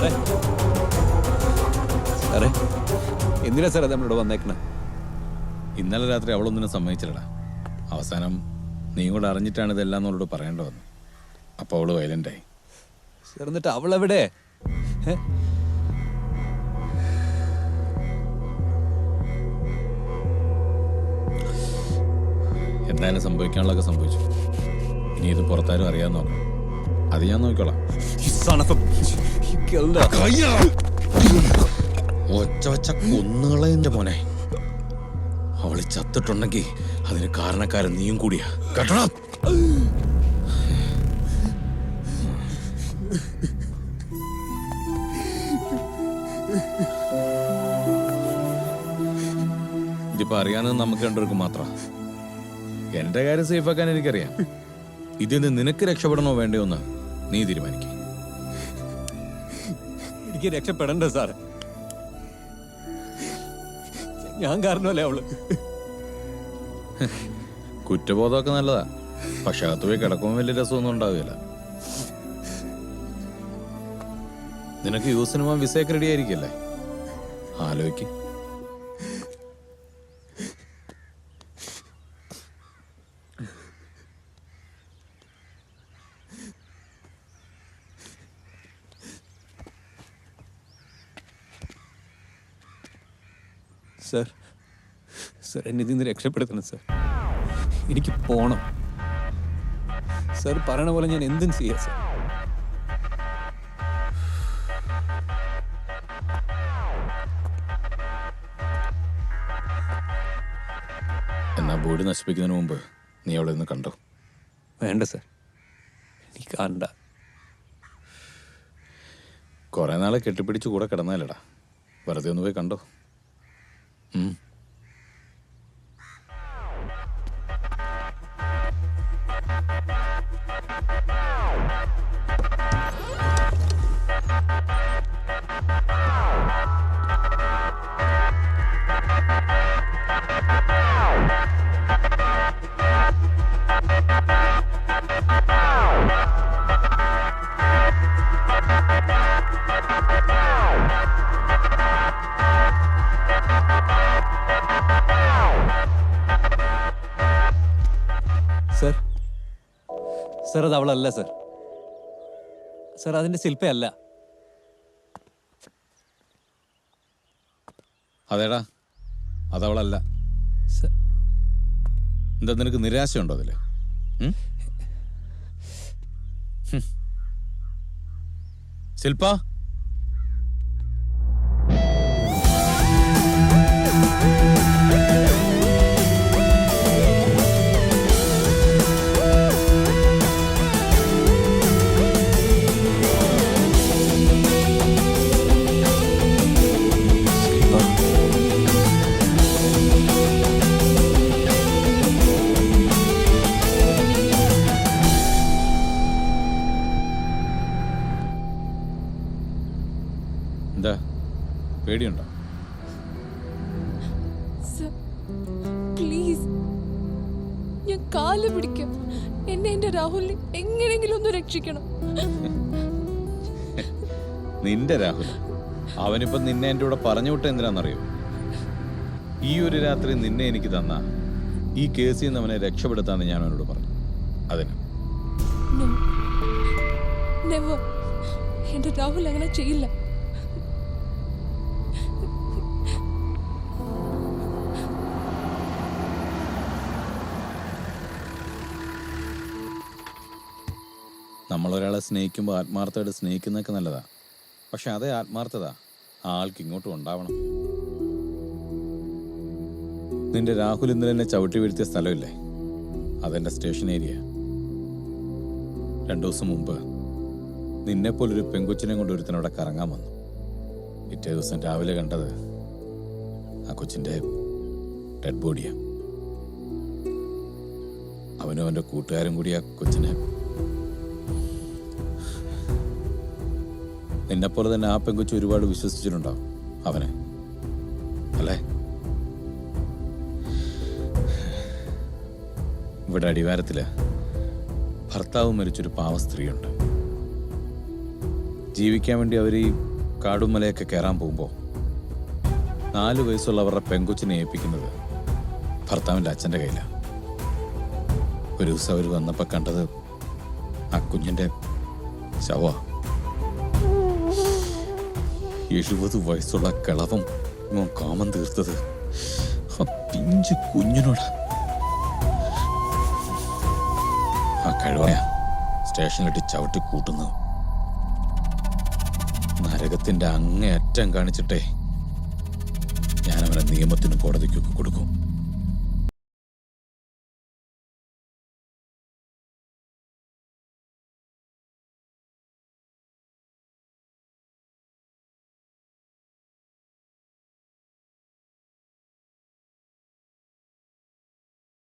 സാറേ. സാറേ എന്തിനാ സാറേ നമ്മളിവിടെ വന്നേക്കണേ? ഇന്നലെ രാത്രി അവളൊന്നിനും സമ്മതിച്ചില്ലടാ. അവസാനം നീ കൂടെ അറിഞ്ഞിട്ടാണ് ഇതെല്ലാം അവളോട് പറയേണ്ട വന്നു അപ്പോൾ അവൾ വയലന്റായി സാർ എന്നിട്ട് അവളെവിടെ? എന്തായാലും സംഭവിക്കാനുള്ളതൊക്കെ സംഭവിച്ചു. ഇനി ഇത് പുറത്താരും അറിയാൻ നോക്കാം അത് ഞാൻ നോക്കിക്കോളാം. ഒച്ച. ഒച്ച ഒച്ച കൊന്നുകളെന്റെ മോനെ. അവൾ ചത്തിട്ടുണ്ടെങ്കിൽ അതിന് കാരണക്കാരൻ നീയും കൂടിയാ. കേട്ടോ ഇതിപ്പോ അറിയാവുന്നത് നമുക്ക് രണ്ടുപേർക്ക് മാത്രം. എന്റെ കാര്യം സേഫാക്കാൻ എനിക്കറിയാം. ഇതിൽ നിന്ന് നിനക്ക് രക്ഷപ്പെടണോ വേണ്ടയോ എന്ന്. നീ തീരുമാനിക്കും. എനിക്ക് രക്ഷപ്പെടണ്ട സാർ ഞാൻ കാരണമല്ലേ അവൾ? കുറ്റബോധമൊക്കെ നല്ലതാ. പക്ഷെ അകത്ത് പോയി കിടക്കുമ്പോൾ വലിയ രസമൊന്നും ഉണ്ടാവില്ല. നിനക്ക് യു സിനിമ വിസയൊക്കെ റെഡി ആയിരിക്കല്ലേ? ആലോചിക്ക്. സാർ. സർ എന്നെ ഇതിൽ നിന്ന് രക്ഷപ്പെടുത്തണം സാർ. എനിക്ക് പോണം. സാർ പറയണ പോലെ ഞാൻ എന്തും ചെയ്യാം സർ. എന്നാ ബോഡി നശിപ്പിക്കുന്നതിന് മുമ്പ് നീ അവിടെ നിന്ന് കണ്ടോ? വേണ്ട സർ. നീ കണ്ട. കുറെ നാളെ കെട്ടിപ്പിടിച്ച് കൂടെ കിടന്നാലടാ. വെറുതെ ഒന്ന് പോയി കണ്ടോ? Mm. സാർ അത് അവളല്ല സർ സർ അതിന്റെ ശില്പയല്ല. അതേടാ അതവളല്ല. എന്താ നിനക്ക് നിരാശയുണ്ടോ അതിൽ. ശില്പ? എന്താ? പേടിയുണ്ടോ? പ്ലീസ്. ഞാൻ കാൽ പിടിക്കും. എന്നെ എന്റെ രാഹുലിനെ എങ്ങനെയെങ്കിലും ഒന്ന് രക്ഷിക്കണം. നിന്റെ രാഹുൽ? അവനിപ്പോ നിന്നെ എന്റെ കൂടെ പറഞ്ഞു വിട്ട എന്തിനാണെന്നറിയോ? ഈ ഒരു രാത്രി നിന്നെ എനിക്ക് തന്ന ഈ കേസിൽ നിന്ന് അവനെ രക്ഷപ്പെടുത്താന്ന് ഞാൻ അവനോട് പറഞ്ഞു. അതിന്. എന്റെ രാഹുൽ അങ്ങനെ ചെയ്യില്ല. നമ്മൾ ഒരാളെ സ്നേഹിക്കുമ്പോൾ ആത്മാർത്ഥമായിട്ട് സ്നേഹിക്കുന്നതൊക്കെ നല്ലതാ. പക്ഷെ അതേ ആത്മാർത്ഥത ആൾക്ക് ഇങ്ങോട്ടും ഉണ്ടാവണം. നിന്റെ രാഹുൽ ഇന്നലെ എന്നെ ചവിട്ടി വീഴ്ത്തിയ സ്ഥലമില്ലേ? അതെന്റെ സ്റ്റേഷൻ ഏരിയ. രണ്ടു ദിവസം മുമ്പ് നിന്നെപ്പോലൊരു പെങ്കൊച്ചിനെ കൊണ്ട് ഒരുത്തൻ അവിടെ കറങ്ങാൻ വന്നു. പിറ്റേ ദിവസം രാവിലെ കണ്ടത് ആ കൊച്ചിന്റെ ഡെഡ് ബോഡിയാ. അവനും അവന്റെ കൂട്ടുകാരും കൂടി ആ കൊച്ചിനെ നിന്നെപ്പോലെ തന്നെ ആ പെങ്കുച്ച് ഒരുപാട് വിശ്വസിച്ചിട്ടുണ്ടാവും അവനെ. അല്ലേ? ഇവിടെ അടിവാരത്തിൽ ഭർത്താവ് മരിച്ചൊരു പാവ സ്ത്രീയുണ്ട്. ജീവിക്കാൻ വേണ്ടി അവർ ഈ കാടുമലയൊക്കെ കയറാൻ പോകുമ്പോൾ നാല് വയസ്സുള്ള അവരുടെ പെങ്കൊച്ചിനെ ഏൽപ്പിക്കുന്നത് ഭർത്താവിന്റെ അച്ഛന്റെ കയ്യിലാണ് ഒരു ദിവസം അവർ വന്നപ്പോൾ കണ്ടത് ആ കുഞ്ഞിന്റെ ശവ എഴുപത് വയസ്സുള്ള കിളവം ഇവൻ കാമം തീർത്തത്. ആ പിഞ്ച് കുഞ്ഞിനോട്. ആ കഴിവായ സ്റ്റേഷനിലിട്ട് ചവിട്ടി കൂട്ടുന്നത് നരകത്തിന്റെ അങ്ങേയറ്റം കാണിച്ചിട്ടേ അവരെ നിയമത്തിനും കോടതിക്കൊക്കെ കൊടുക്കും.